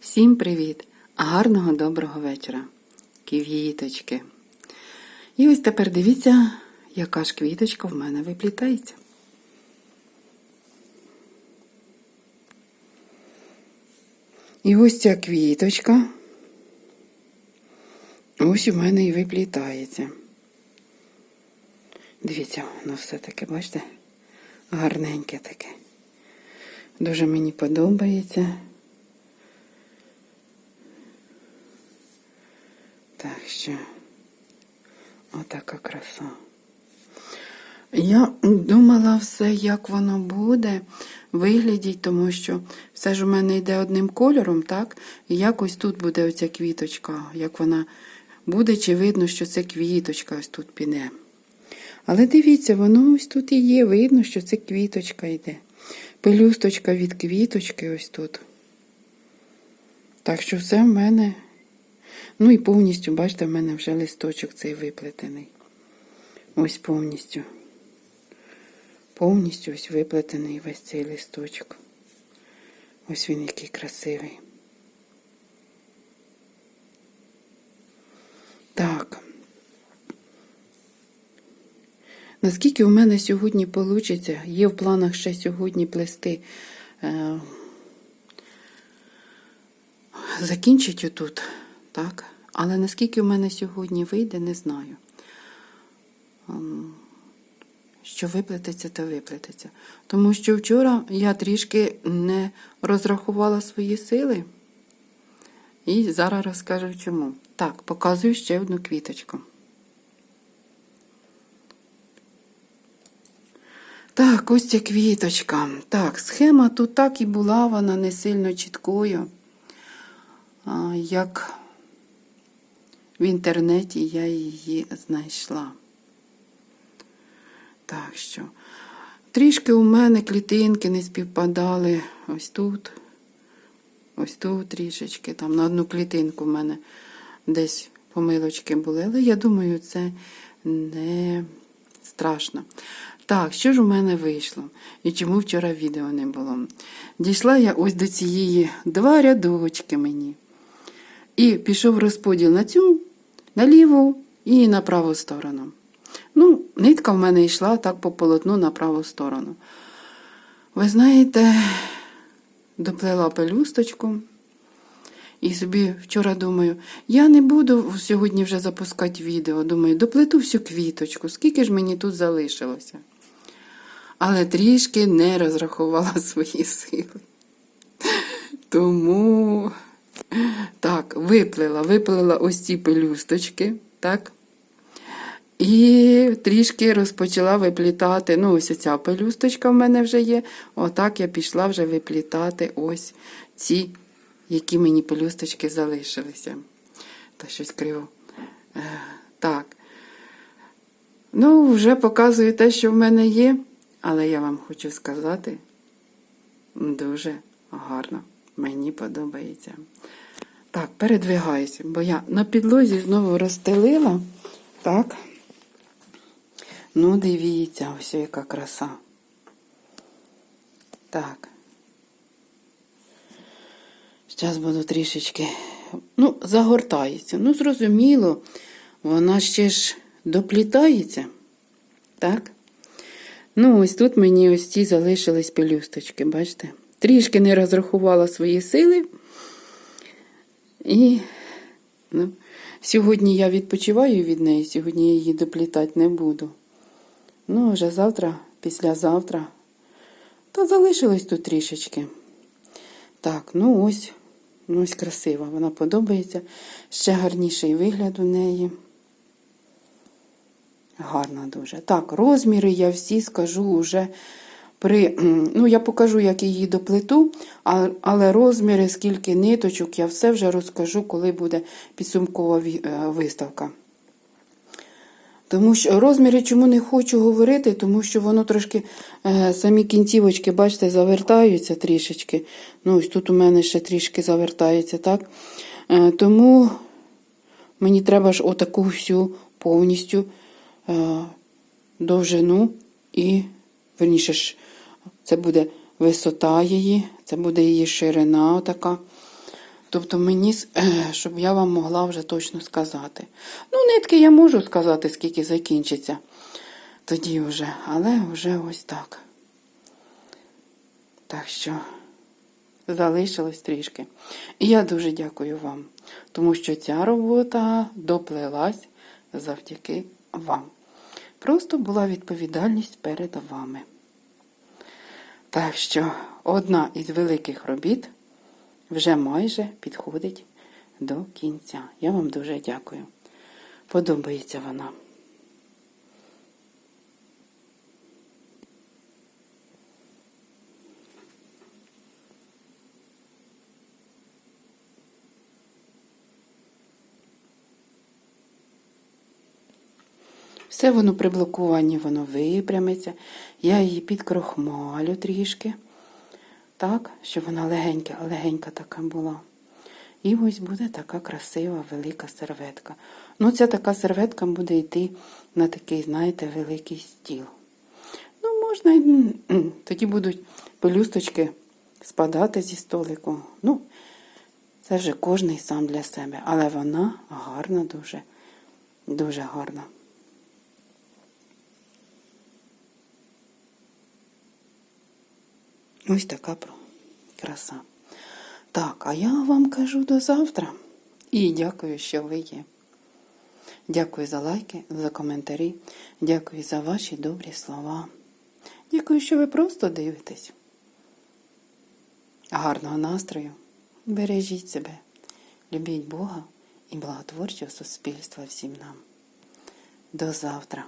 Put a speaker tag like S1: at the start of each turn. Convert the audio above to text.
S1: Всім привіт! Гарного доброго вечора. Квіточки. І ось тепер дивіться, яка ж квіточка в мене виплітається. І ось ця квіточка. Ось у мене і виплітається. Дивіться, воно все таке, бачите? Гарненьке таке. Дуже мені подобається. Так що, отака краса. Я думала все, як воно буде виглядіть, тому що все ж у мене йде одним кольором, так? І якось тут буде оця квіточка, як вона буде, чи видно, що це квіточка ось тут піде. Але дивіться, воно ось тут і є, видно, що це квіточка йде. Пелюсточка від квіточки ось тут. Так що все в мене. Ну і повністю, бачите, в мене вже листочок цей виплетений. Ось повністю. Повністю ось виплетений весь цей листочок. Ось він який красивий. Так. Наскільки у мене сьогодні вийде, є в планах ще сьогодні плести. Е, закінчить отут, так? Але наскільки в мене сьогодні вийде, не знаю. Ем, Що виплететься, то виплететься. Тому що вчора я трішки не розрахувала свої сили. І зараз розкажу чому. Так, показую ще одну квіточку. Так, ось ця квіточка. Так, схема тут так і була, вона не сильно чіткою. Як в інтернеті я її знайшла. Так що, трішки у мене клітинки не співпадали ось тут, ось тут трішечки, там на одну клітинку в мене десь помилочки були, але я думаю, це не страшно. Так, що ж у мене вийшло? І чому вчора відео не було? Дійшла я ось до цієї два рядочки мені. І пішов розподіл на цю, на ліву і на праву сторону. Ну, нитка в мене йшла так по полотну на праву сторону. Ви знаєте, доплела пелюсточку. І собі вчора думаю, я не буду сьогодні вже запускати відео. Думаю, доплету всю квіточку, скільки ж мені тут залишилося. Але трішки не розрахувала свої сили. Тому так, виплела, виплела ось ці пелюсточки, так? І трішки розпочала виплітати. Ну, ось ця пелюсточка в мене вже є. Отак я пішла вже виплітати ось ці, які мені пелюсточки залишилися. Та щось криво. Е, так. Ну, вже показую те, що в мене є, але я вам хочу сказати, дуже гарно. Мені подобається. Так, передвигаюся, бо я на підлозі знову розстелила. Так. Ну, дивіться, ось яка краса. Так. Зараз буду трішечки. Ну, загортається. Ну, зрозуміло, вона ще ж доплітається. Так? Ну, ось тут мені ось ці залишились пелюсточки, бачите? Трішки не розрахувала свої сили. І ну, сьогодні я відпочиваю від неї, сьогодні я її доплітати не буду. Ну, вже завтра, післязавтра. Та залишилось тут трішечки. Так, ну ось, ну ось красива. Вона подобається. Ще гарніший вигляд у неї. Гарна дуже. Так, розміри я всі скажу вже при. Ну, я покажу, як її доплету, але розміри, скільки ниточок, я все вже розкажу, коли буде підсумкова виставка. Тому що розміри чому не хочу говорити, тому що воно трошки е, самі кінцівочки, бачите, завертаються трішечки. Ну, ось тут у мене ще трішки завертається, так? Е, тому мені треба ж отаку всю повністю е, довжину і, верніше ж, це буде висота її, це буде її ширина отака. Тобто мені, щоб я вам могла вже точно сказати. Ну, нитки я можу сказати, скільки закінчиться. Тоді вже, але вже ось так. Так що залишилось трішки. І я дуже дякую вам, тому що ця робота доплелась завдяки вам. Просто була відповідальність перед вами. Так що одна із великих робіт вже майже підходить до кінця. Я вам дуже дякую. Подобається вона. Все воно при блокуванні, воно випрямиться. Я її підкрохмалю трішки. Так, щоб вона легенька, легенька така була. І ось буде така красива велика серветка. Ну, ця така серветка буде йти на такий, знаєте, великий стіл. Ну, можна, тоді будуть пелюсточки спадати зі столику. Ну, це вже кожний сам для себе. Але вона гарна дуже, дуже гарна. Ось така краса. Так, а я вам кажу до завтра. І дякую, що ви є. Дякую за лайки, за коментарі. Дякую за ваші добрі слова. Дякую, що ви просто дивитесь. Гарного настрою. Бережіть себе, любіть Бога і благотворчого суспільства всім нам. До завтра.